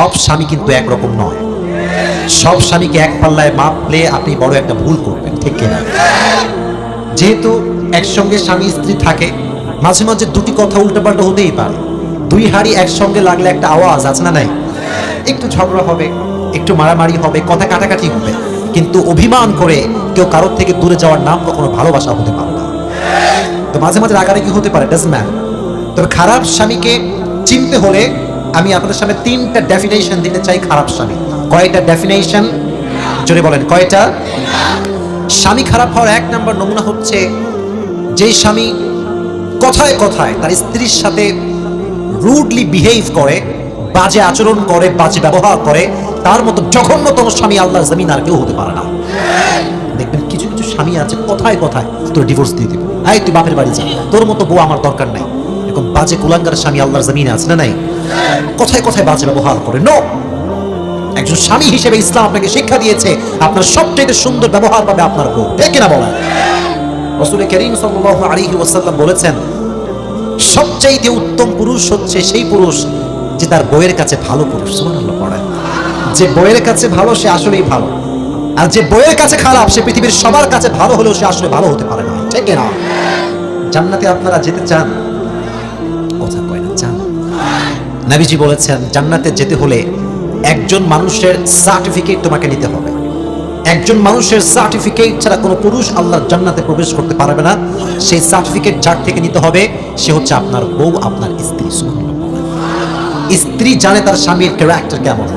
সব স্বামী কিন্তু একরকম নয়। সব স্বামীকে এক পাল্লায় মাপলে আপনি বড় একটা ভুল করবেন, ঠিক কিনা? যেহেতু একসঙ্গে স্বামী স্ত্রী থাকে, মাঝে মাঝে দুটি কথা উল্টোপাল্টা হতেই পারে। দুই হাড়ি একসঙ্গে লাগলে একটা আওয়াজ, আছে না নাই? একটু ঝগড়া হবে, একটু মারামারি হবে, কথা কাটাকাটি হবে। কিন্তু অভিমান করে কেউ কারোর থেকে দূরে যাওয়ার নাম কখনো ভালোবাসা হতে পারে না। তো মাঝে মাঝে রাগারাগি হতে পারে ডাজ ম্যান তবে খারাপ স্বামীকে চিনতে হলে আমি আপনাদের সামনে তিনটা ডেফিনেশন দিতে চাই খারাপ স্বামী। কয়টা ডেফিনেশন জোরে বলেন, কয়টা? স্বামী খারাপ হওয়ার এক নাম্বার নমুনা হচ্ছে যেই স্বামী কথায় কথায় তার স্ত্রীর সাথে রুডলি বিহেভ করে, বাজে আচরণ করে, বাজে ব্যবহার করে, তার মতো জঘন্যতম স্বামী আল্লাহর জমিন আর কেউ হতে পারে না। দেখবেন কিছু কিছু স্বামী আছে কথায় কথায় তোর ডিভোর্স দিয়ে দিবে। আই তুই বাপের বাড়ি যা, তোর মতো বউ আমার দরকার নাই। এরকম বাজে কুলাঙ্গার স্বামী আল্লাহর জমিনে আছে না নাই? কথায় কথায় বাজে ব্যবহার করে? নো একজন স্বামী হিসেবে ইসলাম আপনাকে শিক্ষা দিয়েছে, আপনার সবচেয়ে সুন্দর ব্যবহার পাবে আপনার বউ ঠিক কিনা বলেন? রসুল করিম সাল্লাল্লাহু আলাইহি ওয়াসাল্লাম বলেছেন, সবচাইতে উত্তম পুরুষ হচ্ছে সেই পুরুষ যে তার বইয়ের কাছে ভালো পুরুষ। সুবহানাল্লাহ, পড়েন। যে বইয়ের কাছে ভালো, সে আসলেই ভালো। আর যে বইয়ের কাছে খারাপ, সে পৃথিবীর সবার কাছে ভালো হলেও সে আসলে ভালো হতে পারে না। ঠিক না জান্নাতে আপনারা যেতে চান নাবিজি বলেছেন, জান্নাতে যেতে হলে একজন মানুষের সার্টিফিকেট তোমাকে নিতে হবে। একজন মানুষের সার্টিফিকেট ছাড়া কোনো পুরুষ আল্লাহর জান্নাতে প্রবেশ করতে পারবে না। সেই সার্টিফিকেট যার থেকে নিতে হবে, সে হচ্ছে আপনার বউ, আপনার স্ত্রী। স্ত্রী জানে তার স্বামীর ক্যারেক্টার কেমন।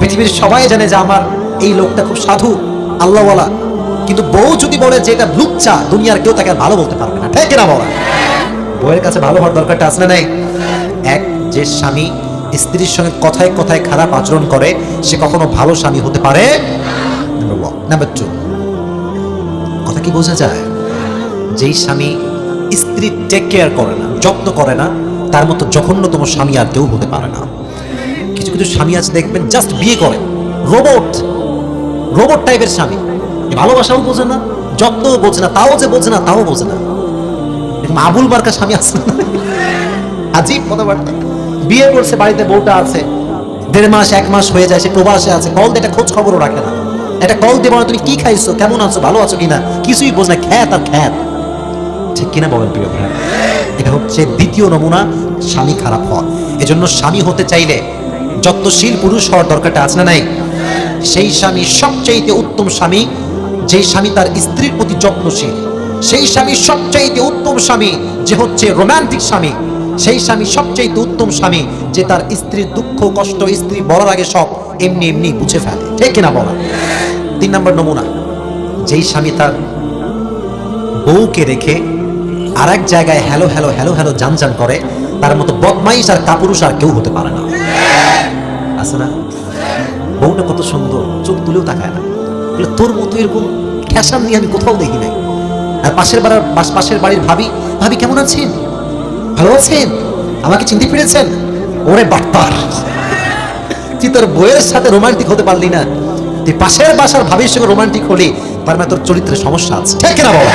পৃথিবীর সবাই জানে যে আমার এই লোকটা খুব সাধু, আল্লাহওয়ালা। কিন্তু বউ যদি বলে যে এটা লুচ্চা, দুনিয়ার কেউ তাকে ভালো বলতে পারবে না। ঠিক না বলা বউয়ের কাছে ভালো হওয়ার দরকারটা আসলে নাই? যে স্বামী স্ত্রীর সঙ্গে কথায় কথায় খারাপ আচরণ করে, সে কখনো ভালো স্বামী হতে পারে? কথা কি বোঝা যায়? যেই স্বামী স্ত্রী টেক কেয়ার করে না, যত্ন করে না, তার মতো জঘন্যতম স্বামী আর কেউ হতে পারে না। কিছু কিছু স্বামী আছে, দেখবেন জাস্ট বিয়ে করে। রোবট রোবট টাইপের স্বামী। ভালোবাসাও বোঝে না, যত্নও বোঝে না, তাও যে বোঝে না, তাও বোঝে না। আবুল বারকা স্বামী আছে না? আজীব কথাবার্তা। বিয়ে করছে, বাড়িতে বউটা আছে, দেড় মাস, এক মাস হয়ে যায়, সে প্রবাসে আছে। কল দিয়ে একটা খোঁজ খবরও রাখে না। একটা কল দিয়ে তুমি কি খাইছো, কেমন আছো, ভালো আছো কিনা? কিছুই বোঝ না, খ্যাত আর খ্যাত। ঠিক কিনা বলেন, প্রিয় ভাই? এটা হচ্ছে দ্বিতীয় নমুনা, স্বামী খারাপ হওয়া। এজন্য স্বামী হতে চাইলে যত্নশীল পুরুষ হওয়ার দরকারটা আছে না নাই? সেই স্বামী সবচাইতে উত্তম স্বামী, যেই স্বামী তার স্ত্রীর প্রতি যত্নশীল। সেই স্বামী সবচাইতে উত্তম স্বামী, যে হচ্ছে রোমান্টিক স্বামী। সেই স্বামী সবচেয়ে উত্তম স্বামী যে তার স্ত্রীর দুঃখ, কষ্ট, স্ত্রী বলার আগে সব এমনি এমনি বুঝে ফেলে। ঠিক কিনা বলা? তিন নম্বর নমুনা। যেই স্বামী তার বউকে রেখে আর এক জায়গায় হ্যালো হ্যালো হ্যালো হ্যালো জান জান করে, তার মতো বদমাইশ আর কাপুরুষ আর কেউ হতে পারে না। আছে না? বউটা কত সুন্দর, চোখ তুলেও তাকায় না। তোর মতো এরকম ফ্যাশন নিয়ে আমি কোথাও দেখি নাই। আর পাশের বাড়ার পাশ- পাশের বাড়ির ভাবি ভাবি, কেমন আছেন? ভালো আছেন আমাকে চিনতে পেরেছেন? ওরে বাটপার। তুই তোর বইয়ের সাথে রোমান্টিক হতে পারলি না। তুই পাশের বাসার ভাবির সঙ্গে রোমান্টিক হলে তার মানে তোর চরিত্রের সমস্যা আছে। ঠিক না বলা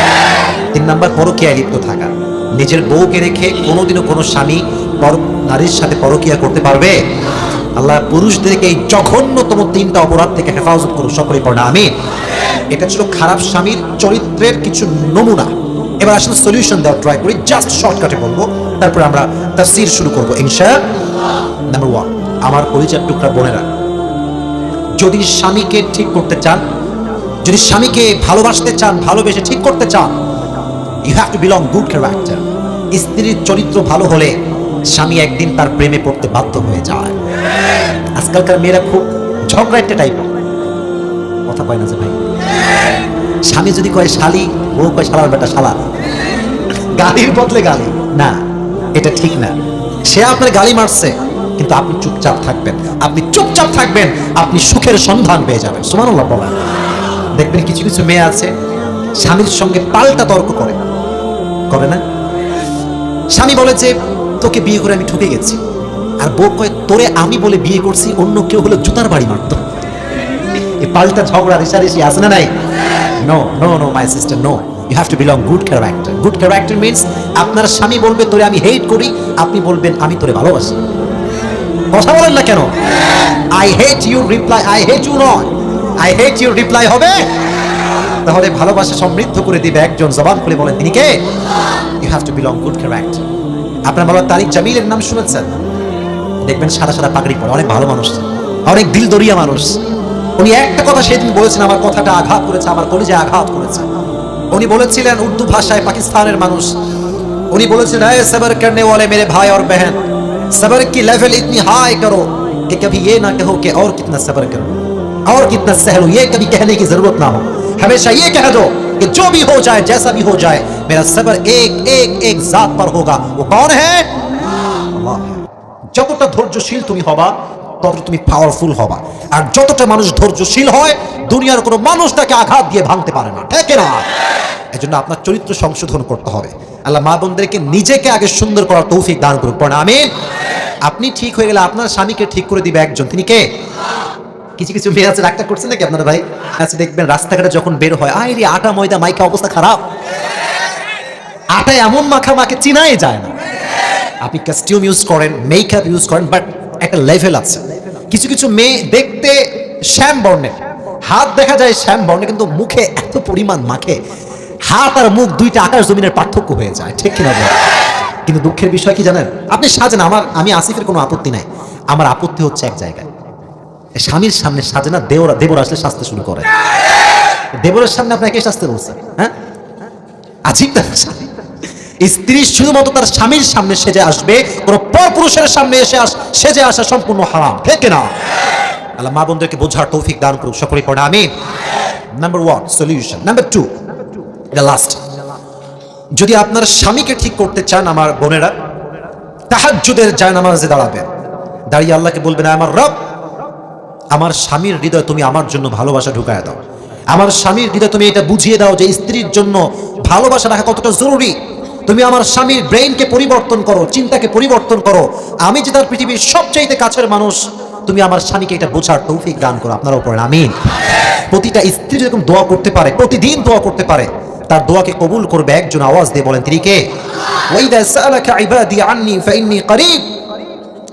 তিন নাম্বার পরকীয়ায় লিপ্ত থাকা। নিজের বউকে রেখে কোনোদিনও কোনো স্বামী পর নারীর সাথে পরকীয়া করতে পারবে? আল্লাহ পুরুষদেরকে এই জঘন্যতম তিনটা অপরাধ থেকে হেফাজত করুক সকলে পড়া আমি এটা ছিল খারাপ স্বামীর চরিত্রের কিছু নমুনা। এবার আসলে সলিউশন দেওয়ার ট্রাই করি জাস্ট শর্টকাটে বলব। তারপরে আমরা তাফসীর শুরু করব, ইনশা নাম্বার ওয়ান আমার পরিচয় টুকরা বোনেরা। যদি স্বামীকে ঠিক করতে চান, যদি স্বামীকে ভালোবাসতে চান, ভালোবেসে ঠিক করতে চান you have to belong good character স্ত্রীর চরিত্র ভালো হলে স্বামী একদিন তার প্রেমে পড়তে বাধ্য হয়ে যায়। আজকালকার মেয়েরা খুব ঝগড়া একটা টাইপ কথা কয় না যে ভাই? স্বামী যদি কয় শালি, বউ কয় শালার বেটা শালা। গালির বদলে গালি। না, এটা ঠিক না। সে আপনার গালি মারছে, কিন্তু আপনি চুপচাপ থাকবেন। আপনি চুপচাপ থাকবেন, আপনি সুখের সন্ধান পেয়ে যাবেন। সুমানুল্লাহ বলেন। দেখবেন কিছু কিছু মেয়ে আছে, স্বামীর সঙ্গে পাল্টা তর্ক করে। করে না? স্বামী বলে যে, তোকে বিয়ে করে আমি ঠকে গেছি। আর বউ কয়, তোরে আমি বলে বিয়ে করছি, অন্য কেউ হলো জুতার বাড়ি মারতো। এই পাল্টা ঝগড়া, রেশারেশি আছে না নাই? No no no my sister no you have to belong good character good character means আপনার স্বামী বলবে, তোরে আমি হেট করি। আপনি বলবেন, আমি তোরে ভালোবাসি। কথা বলেন না কেন? I hate your reply I hate you নয় আই হেট ইউর রিপ্লাই হবে। তাহলে ভালোবাসা সমৃদ্ধ করে দিবে একজন জবান খুলে বলেন, তিনি কে? You have to belong good character আপনার বাবা তারিক জামিলের নাম শুনেছেন? দেখবেন সাদা সাদা পাগড়ি পরে, অনেক ভালো মানুষ। অনেক দিল দরিয়া মানুষ। উনি একটা কথা সেদিন বলেছেন আমার কথাটা আঘাত করেছে আমার কলিজে আঘাত করেছে উনি বলেছিলেন উর্দু ভাষায় পাকিস্তানের মানুষ উনি বলেছিলেন "ऐ सबर करने वाले मेरे भाई और बहन सबर की लेवल इतनी हाई करो कि कभी ये ना कहो कि और कितना सबर करो और कितना सह लो ये कभी कहने की जरूरत ना हो हमेशा ये कह दो कि जो भी हो जाए जैसा भी हो जाए मेरा सबर एक एक एक जात पर होगा वो कौन है আল্লাহ যতটা ধৈর্যশীল তুমি হবা ততটা তুমি পাওয়ারফুল হবা। আর যতটা মানুষ ধৈর্যশীল হয়, দুনিয়ার কোনো মানুষ তাকে আঘাত দিয়ে ভাঙতে পারে না। ঠিক না এজন্য আপনার চরিত্র সংশোধন করতে হবে। আল্লাহ মা বোনদেরকে নিজেকে আগে সুন্দর করার তৌফিক দান করুক। পড়ে আমিন। আপনি ঠিক হয়ে গেলে আপনার স্বামীকে ঠিক করে দিবে একজন। তিনি কে? কিছু কিছু মেয়ে আছে রাগটা করছেন নাকি আপনারা ভাই? আচ্ছা দেখবেন রাস্তাঘাটে যখন বের হয়, আয় রে, আটা, ময়দা, মাইকা অবস্থা খারাপ। আটা এমন মাখা মাকে চিনাই যায় না। আপনি কাস্টিউম ইউজ করেন মেকআপ ইউজ করেন বাট একটা লেভেল আছে। কিছু কিছু মেয়ে দেখতে শ্যাম বর্ণের। হাত দেখা যায় শ্যাম বর্ণে কিন্তু মুখে এত পরিমাণ মাখে। হাত আর মুখ দুইটা আকাশ জমিনের পার্থক্য হয়ে যায়, ঠিক কিনা কিন্তু দুঃখের বিষয় কি জানেন? আপনি সাজেন, আমার, আমি আসিফের কোনো আপত্তি নাই। আমার আপত্তি হচ্ছে এক জায়গায়। স্বামীর সামনে সাজে না দেওরা, দেবর আসলে সাজতে শুরু করে। দেবরের সামনে আপনাকে সাজতে বলছে হ্যাঁ? আজীব স্ত্রী শুধুমাত্র তার স্বামীর সামনে সেজে আসবে, কোন পরপুরুষের সামনে এসে আস, সেজে আসা সম্পূর্ণ হারাম, ঠিক না আল্লাহ মা বোনদেরকে বোঝার তৌফিক দান করুক সকলে পড়ে আমি number one solution number two the last যদি আপনার স্বামীকে ঠিক করতে চান আমার বোনেরা, তাহাজ্জুদের যায় নামাজে দাঁড়াবেন। দাঁড়িয়ে আল্লাহকে বলবেন, আমার রব, আমার স্বামীর হৃদয় তুমি আমার জন্য ভালোবাসা ঢুকায় দাও। আমার স্বামীর হৃদয় তুমি এটা বুঝিয়ে দাও যে স্ত্রীর জন্য ভালোবাসা রাখা কতটা জরুরি। তুমি আমার স্বামীর ব্রেইনকে পরিবর্তন করো, চিন্তাকে পরিবর্তন করো। আমি যে তার পৃথিবীর সবচাইতে কাছের মানুষ, তুমি আমার স্বামীকে এটা বোঝার তৌফিক দান করো আপনার উপর, আমিন। প্রতিটা স্ত্রী যেরকম দোয়া করতে পারে, প্রতিদিন দোয়া করতে পারে, তার দোয়াকে কবুল করবে একজন আওয়াজ দিয়ে বলেন তিনি কে?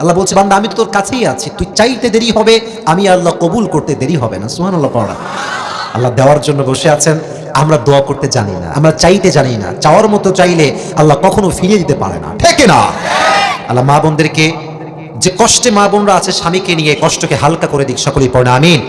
আল্লাহ বলছে, বান্দা, আমি তো তোর কাছেই আছি, তুই চাইতে দেরি হবে, আমি আল্লাহ কবুল করতে দেরি হবে না সুহান আল্লাহ আল্লাহ দেওয়ার জন্য বসে আছেন। আমরা দোয়া করতে জানি না, আমরা চাইতে জানি না, চাওয়ার মতো চাইলে আল্লাহ কখনো ফিরিয়ে দিতে পারে না, ঠেকে না আল্লাহ মা বোনদেরকে, যে কষ্টে মা বোনরা আছে, স্বামীকে নিয়ে কষ্টকে হালকা করে দিক, সকলেই পড়ে, আমিন।